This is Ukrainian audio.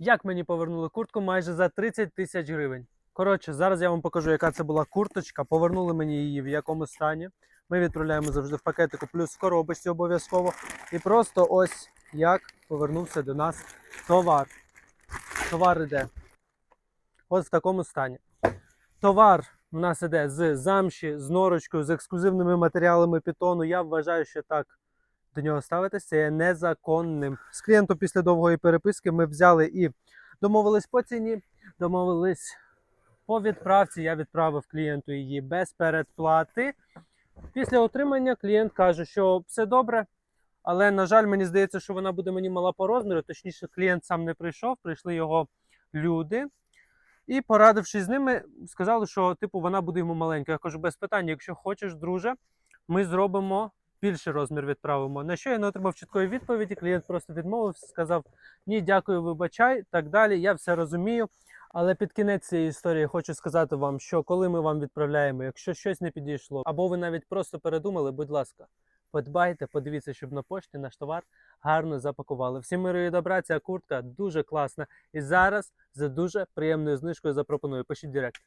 Як мені повернули куртку майже за 30 тисяч гривень. Коротше, зараз я вам покажу, яка це була курточка. Повернули мені її в якому стані. Ми відправляємо завжди в пакетику, плюс в коробочці обов'язково. І просто ось як повернувся до нас товар. Товар іде. Ось в такому стані. Товар у нас іде з замші, з норочкою, з ексклюзивними матеріалами питону. Я вважаю, що так до нього ставитися є незаконним. З клієнтом після довгої переписки ми взяли і домовились по ціні, домовились по відправці. Я відправив клієнту її без передплати. Після отримання клієнт каже, що все добре. Але, на жаль, мені здається, що вона буде мені мала по розміру. Точніше, клієнт сам не прийшов, прийшли його люди. І порадившись з ними, сказали, що типу вона буде йому маленька. Я кажу, без питань, якщо хочеш, друже, ми зробимо більший розмір, відправимо. На що я не отримав чіткої відповіді. Клієнт просто відмовився, сказав: Ні, дякую, вибачай, так далі. Я все розумію. Але під кінець цієї історії хочу сказати вам, що коли ми вам відправляємо, якщо щось не підійшло, або ви навіть просто передумали, будь ласка, подбайте, подивіться, щоб на пошті наш товар гарно запакували. Всім миру і добра, ця куртка дуже класна. І зараз за дуже приємною знижкою запропоную. Пишіть директ.